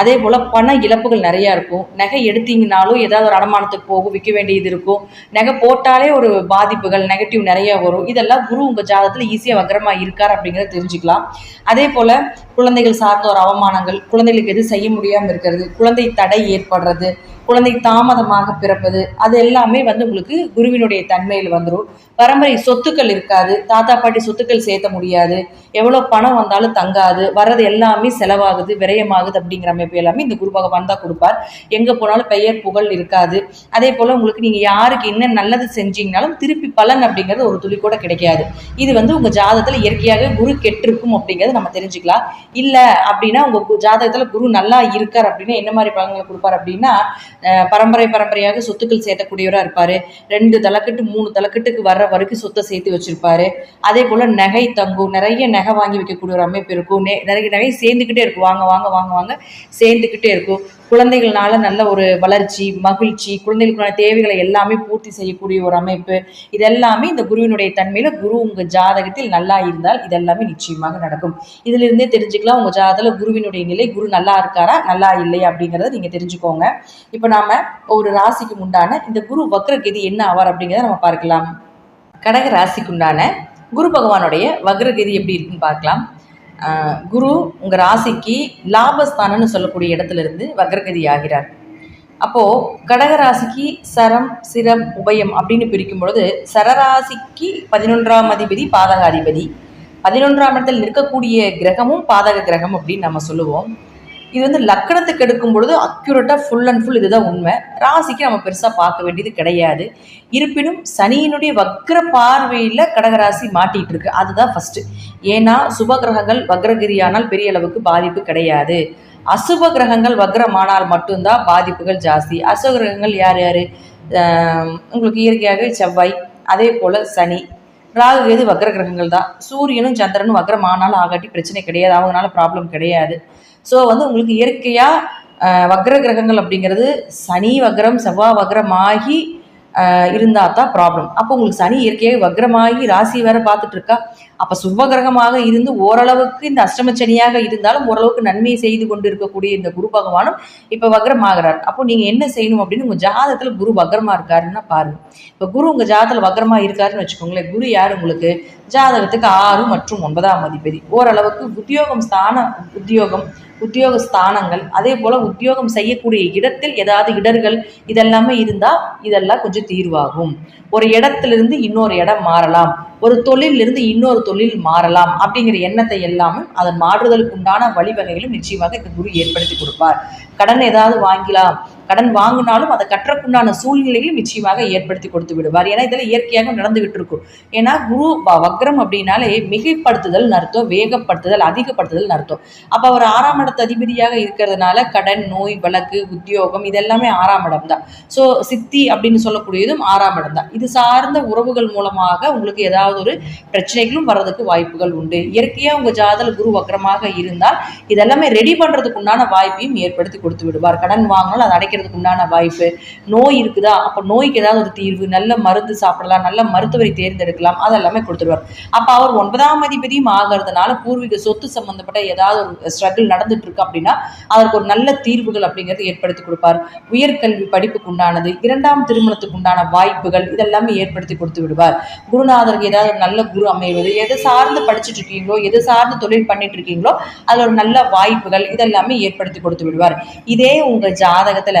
அதே போல் பண இழப்புகள் நிறையா இருக்கும். நகை எடுத்தீங்கனாலும் ஏதாவது ஒரு அடமானத்துக்கு போகும் விற்க வேண்டியது இருக்கும். நகை போட்டாலே ஒரு பாதிப்புகள் நெகட்டிவ் நிறையா வரும். இதெல்லாம் குரு உங்கள் ஜாதகத்தில் ஈஸியாக வக்கரமாக இருக்கார் அப்படிங்கிறத தெரிஞ்சுக்கலாம். அதே போல் குழந்தைகள் சார்ந்த ஒரு அவமானங்கள் குழந்தைகளுக்கு எது செய்ய முடியாமல் இருக்கிறது குழந்தை தடை ஏற்படுறது குழந்தை தாமதமாக பிறப்பது அது எல்லாமே வந்து உங்களுக்கு குருவினுடைய தன்மையில் வந்துடும் பரம்பரை சொத்துக்கள் இருக்காது தாத்தா பாட்டி சொத்துக்கள் சேர்த்த முடியாது எவ்வளோ பணம் வந்தாலும் தங்காது வர்றது எல்லாமே செலவாகுது விரயமாகுது அப்படிங்கிற அமைப்பு எல்லாமே இந்த குரு பகவான் தான் கொடுப்பார். எங்கே போனாலும் பெயர் புகழ் இருக்காது. அதே போல் உங்களுக்கு நீங்கள் யாருக்கு என்ன நல்லது செஞ்சீங்கனாலும் திருப்பி பலன் அப்படிங்கிறது ஒரு துளி கூட கிடைக்காது. இது வந்து உங்கள் ஜாதகத்தில் இயற்கையாகவே குரு கெட்டிருக்கும் அப்படிங்கிறது நம்ம தெரிஞ்சுக்கலாம். இல்லை அப்படின்னா உங்கள் ஜாதகத்தில் குரு நல்லா இருக்கார் அப்படின்னா என்ன மாதிரி பலன்களை கொடுப்பார் அப்படின்னா பரம்பரை பரம்பரையாக சொத்துக்கள் சேர்த்தக்கூடியவராக இருப்பார். ரெண்டு தலைக்கட்டு மூணு தலைக்கட்டுக்கு வர்ற வரைக்கும் சொத்தை சேர்த்து வச்சிருப்பாரு. அதே போல் நகை தங்கும் நிறைய நகை வாங்கி வைக்கக்கூடிய ஒரு அமைப்பு இருக்கும். நே நிறைய நகை சேர்ந்துக்கிட்டே இருக்கும். வாங்க வாங்க வாங்க வாங்க சேர்ந்துக்கிட்டே இருக்கும். குழந்தைகள்னால நல்ல ஒரு வளர்ச்சி மகிழ்ச்சி குழந்தைகளுக்கான தேவைகளை எல்லாமே பூர்த்தி செய்யக்கூடிய ஒரு அமைப்பு. இதெல்லாமே இந்த குருவினுடைய தன்மையில குரு உங்க ஜாதகத்தில் நல்லா இருந்தால் இதெல்லாமே நிச்சயமாக நடக்கும். இதுல இருந்தே தெரிஞ்சுக்கலாம் உங்க ஜாதகத்துல குருவினுடைய நிலை குரு நல்லா இருக்காரா நல்லா இல்லையா அப்படிங்கறத நீங்க தெரிஞ்சுக்கோங்க. இப்போ நாம ஒரு ராசிக்கு உண்டான இந்த குரு வக்ரகதி என்ன ஆவார் அப்படிங்கிறத நம்ம பார்க்கலாம். கடக ராசிக்கு உண்டான குரு பகவானுடைய வக்ரகதி எப்படி இருக்குன்னு பார்க்கலாம். குரு உங்கள் ராசிக்கு லாபஸ்தானம்னு சொல்லக்கூடிய இடத்துலேருந்து வக்ரகதி ஆகிறார். அப்போது கடகராசிக்கு சரம் சிரம் உபயம் அப்படின்னு பிரிக்கும் பொழுது சரராசிக்கு பதினொன்றாம் அதிபதி பாதகாதிபதி. பதினொன்றாம் இடத்தில் இருக்கக்கூடிய கிரகமும் பாதக கிரகம் அப்படின்னு நம்ம சொல்லுவோம். இது வந்து லக்கணத்துக்கு எடுக்கும் பொழுது அக்யூரேட்டாக ஃபுல் அண்ட் ஃபுல் இதுதான் உண்மை. ராசிக்கு நம்ம பெருசாக பார்க்க வேண்டியது கிடையாது. இருப்பினும் சனியினுடைய வக்ர பார்வையில் கடகராசி மாட்டிகிட்டு இருக்கு. அதுதான் ஃபஸ்ட்டு ஏன்னா சுப கிரகங்கள் வக்ரகிரியானால் பெரிய அளவுக்கு பாதிப்பு கிடையாது. அசுப கிரகங்கள் வக்ரமானால் மட்டும்தான் பாதிப்புகள் ஜாஸ்தி. அசுப கிரகங்கள் யார் யார்? உங்களுக்கு இயற்கையாகவே செவ்வாய் அதே போல் சனி. ராகு கேது வக்ர கிரகங்கள் தான். சூரியனும் சந்திரனும் வக்ரமானாலும் ஆகாட்டி பிரச்சனை கிடையாது. அவங்கனால ப்ராப்ளம் கிடையாது. ஸோ வந்து உங்களுக்கு இயற்கையாக வக்ர கிரகங்கள் அப்படிங்கிறது சனி வக்ரம் செவ்வாய் வக்ரமாகி இருந்தால் தான் ப்ராப்ளம் அப்போ உங்களுக்கு சனி இயற்கையாக வக்ரமாகி ராசி வேற பார்த்துட்டு இருக்கா? அப்போ சுபகிரகமாக இருந்து ஓரளவுக்கு இந்த அஷ்டம சனியாக இருந்தாலும் ஓரளவுக்கு நன்மையை செய்து கொண்டு இருக்கக்கூடிய இந்த குரு பகவானும் இப்போ வக்ரமாகிறார். அப்போ நீங்கள் என்ன செய்யணும் அப்படின்னு உங்கள் ஜாதகத்தில் குரு வக்ரமாக இருக்காருன்னா பாருங்க. இப்போ குரு உங்கள் ஜாதத்தில் வக்ரமாக இருக்காருன்னு வச்சுக்கோங்களேன். குரு யார் உங்களுக்கு? ஜாதகத்துக்கு ஆறு மற்றும் ஒன்பதாம் அதிபதி. ஓரளவுக்கு உத்தியோகம் ஸ்தான உத்தியோகம் உத்தியோக ஸ்தானங்கள் அதே போல் உத்தியோகம் செய்யக்கூடிய இடத்தில் ஏதாவது இடர்கள் இதெல்லாமே இருந்தால் இதெல்லாம் கொஞ்சம் தீர்வாகும். ஒரு இடத்திலிருந்து இன்னொரு இடம் மாறலாம். ஒரு தொழிலிருந்து இன்னொரு தொழில் மாறலாம் அப்படிங்கிற எண்ணத்தை எல்லாமே அதன் மாறுதலுக்கு உண்டான வழிவகைகளும் நிச்சயமாக இந்த குரு ஏற்படுத்தி கொடுப்பார். கடன் ஏதாவது வாங்கலாம் கடன் வாங்கினாலும் அதை கற்றக்குண்டான சூழ்நிலைகளும் நிச்சயமாக ஏற்படுத்தி கொடுத்து விடுவார். ஏன்னா இதில் இயற்கையாக நடந்துகிட்டு இருக்கும். ஏன்னா குரு வக்ரம் அப்படின்னாலே மிகைப்படுத்துதல் அர்த்தம் வேகப்படுத்துதல் அதிகப்படுத்துதல் அர்த்தம். அப்போ அவர் ஆறாம் இடத்து அதிபதியாக இருக்கிறதுனால கடன் நோய் வழக்கு உத்தியோகம் இதெல்லாமே ஆறாம் இடம் தான். ஸோ சித்தி அப்படின்னு சொல்லக்கூடியதும் ஆறாம் இடம் தான். இது சார்ந்த உறவுகள் மூலமாக உங்களுக்கு ஏதாவது ஒரு பிரச்சனைகளும் வர்றதுக்கு வாய்ப்புகள் உண்டு. இயற்கையாக உங்கள் ஜாதல் குரு வக்ரமாக இருந்தால் இதெல்லாமே ரெடி பண்ணுறதுக்கு உண்டான வாய்ப்பையும் ஏற்படுத்தி கொடுத்து விடுவார். கடன் வாங்கினால் அதை அடைக்கிறதுக்கு உண்டான வாய்ப்பு. நோய் இருக்குதா? அப்போ நோய்க்கு ஏதாவது ஒரு தீர்வு நல்ல மருந்து சாப்பிடலாம் நல்ல மருத்துவரை தேர்ந்தெடுக்கலாம் அதெல்லாமே கொடுத்துருவார். அப்போ அவர் ஒன்பதாம் அதிபதியும் ஆகிறதுனால பூர்வீக சொத்து சம்பந்தப்பட்ட ஏதாவது ஒரு ஸ்ட்ரகிள் நடந்துட்டு இருக்கு அப்படின்னா அதற்கு ஒரு நல்ல தீர்வுகள் அப்படிங்கிறது ஏற்படுத்தி கொடுப்பார். உயர்கல்வி படிப்புக்கு உண்டானது இரண்டாம் திருமணத்துக்கு உண்டான வாய்ப்புகள் இதெல்லாமே ஏற்படுத்தி கொடுத்து விடுவார். குருநாதருக்கு ஏதாவது ஒரு நல்ல குரு அமைவது எதை சார்ந்து படிச்சுட்டு இருக்கீங்களோ எது சார்ந்து தொழில் பண்ணிட்டு இருக்கீங்களோ அதில் ஒரு நல்ல வாய்ப்புகள் இதெல்லாமே ஏற்படுத்தி கொடுத்து விடுவார். இதே உங்கள் ஜாதகத்தில்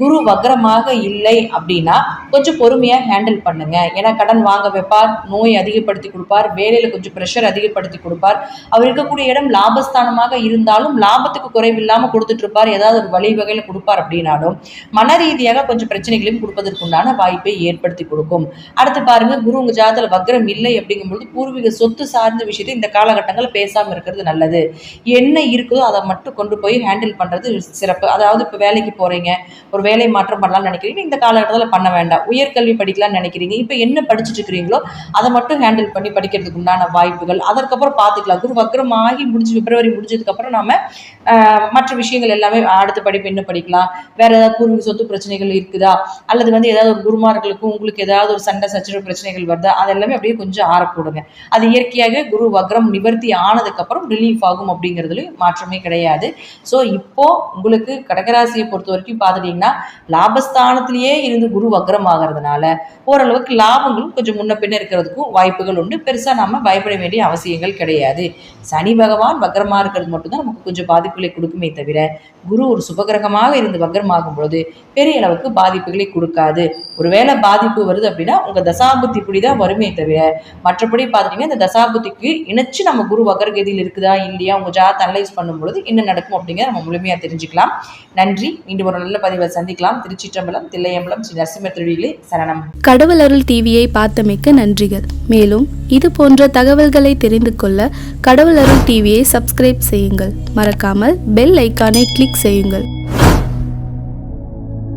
குரு வக்ரமாக இல்லை அப்படின்னா கொஞ்சம் பொறுமையா ஹேண்டில் பண்ணுங்க. ஏன்னா கடன் வாங்க வைப்பார் நோய் அதிகப்படுத்தி கொடுப்பார் வேலையில கொஞ்சம் ப்ரெஷர் அதிகப்படுத்தி கொடுப்பார். அவர் இருக்கக்கூடிய இடம் லாபஸ்தானமாக இருந்தாலும் லாபத்துக்கு குறைவில்லாம கொடுத்துட்டு இருப்பார் ஏதாவது ஒரு வழிவகையில கொடுப்பார் அப்படின்னாலும் மன ரீதியாக கொஞ்சம் பிரச்சனைகளையும் கொடுப்பதற்குண்டான வாய்ப்பை ஏற்படுத்தி கொடுக்கும். அடுத்து பாருங்க குரு உங்க ஜாதகத்துல வக்ரம் இல்லை அப்படிங்கும்பொழுது பூர்வீக சொத்து சார்ந்த விஷயத்தை இந்த காலகட்டங்கள் பேசாம இருக்கிறது நல்லது. என்ன இருக்குதோ அதை மட்டும் கொண்டு போய் ஹேண்டில் பண்றது சிறப்பு. அதாவது இப்போ வேலைக்கு போறீங்க ஒரு வேலை மாற்றம் பண்ணலாம்னு நினைக்கிறீங்க? இந்த காலகட்டத்தில் பண்ண வேண்டாம். உயர்கல்வி படிக்கலாம்னு நினைக்கிறீங்க. இப்போ என்ன படிச்சுட்டு இருக்கிறீங்களோ அதை மட்டும் ஹேண்டில் பண்ணி படிக்கிறதுக்கு உண்டான வாய்ப்புகள். அதற்கப்புறம் பார்த்துக்கலாம் குரு வக்ரம் ஆகி முடிஞ்சு பிப்ரவரி முடிஞ்சதுக்கப்புறம் நாம மற்ற விஷயங்கள் எல்லாமே அடுத்த படிப்பு என்ன படிக்கலாம்? வேற ஏதாவது பூர்வீக சொத்து பிரச்சனைகள் இருக்குதா? அல்லது வந்து ஏதாவது ஒரு குருமார்களுக்கும் உங்களுக்கு ஏதாவது ஒரு சண்டை சச்சரவு பிரச்சனைகள் வருதா? அதெல்லாமே அப்படியே கொஞ்சம் ஆறக்கூடுங்க அது இயற்கையாக குரு வக்ரம் நிவர்த்தி ஆனதுக்கப்புறம் ரிலீஃப் ஆகும் அப்படிங்கிறதுல மாற்றமே கிடையாது. ஸோ இப்போ உங்களுக்கு கடகராசியை பொறுத்த வரைக்கும் பார்த்துட்டிங்கன்னா லாபஸ்தானத்திலேயே இருந்து குரு வக்ரமாகிறதுனால ஓரளவுக்கு லாபங்களும் கொஞ்சம் முன்ன பின்ன இருக்கிறதுக்கும் வாய்ப்புகள் உண்டு. பெருசாக நம்ம பயப்பட வேண்டிய அவசியங்கள் கிடையாது. சனி பகவான் வக்ரமாக இருக்கிறது மட்டும்தான் நமக்கு கொஞ்சம் பாதிப்புகளை கொடுக்குமே தவிர குரு ஒரு சுபகிரகமாக இருந்து வக்ரமாகும் பொழுது பெரிய அளவுக்கு பாதிப்புகளை கொடுக்காது. ஒருவேளை பாதிப்பு வருது அப்படின்னா உங்கள் தசாபுத்தி இப்படி தான் வருமே தவிர மற்றபடி பார்த்துட்டிங்கன்னா இந்த தசாபுத்திக்கு இணைச்சு நம்ம குரு வகர்கதியில் இருக்குதா இல்லையா உங்கள் ஜாத் அனலைஸ் பண்ணும்பொழுது என்ன நடக்கும் அப்படிங்கிறத நம்ம முழுமையாக தெரிஞ்சுக்கலாம். நன்றி. மீண்டும் ஒரு நல்ல பதிவை சந்திக்கலாம். திருச்சிற்றம்பலம் தில்லையம்பலம் ஸ்ரீ நரசிம்ம திருவிகளே சரணம். கடவுள் அருள் டிவியை பார்த்தமைக்கு நன்றிகள். மேலும் இது போன்ற தகவல்களை தெரிந்து கொள்ள கடவுள் அருள் டிவியை சப்ஸ்கிரைப் செய்யுங்கள். மறக்காமல் பெல் ஐக்கானை கிளிக் செய்யுங்கள்.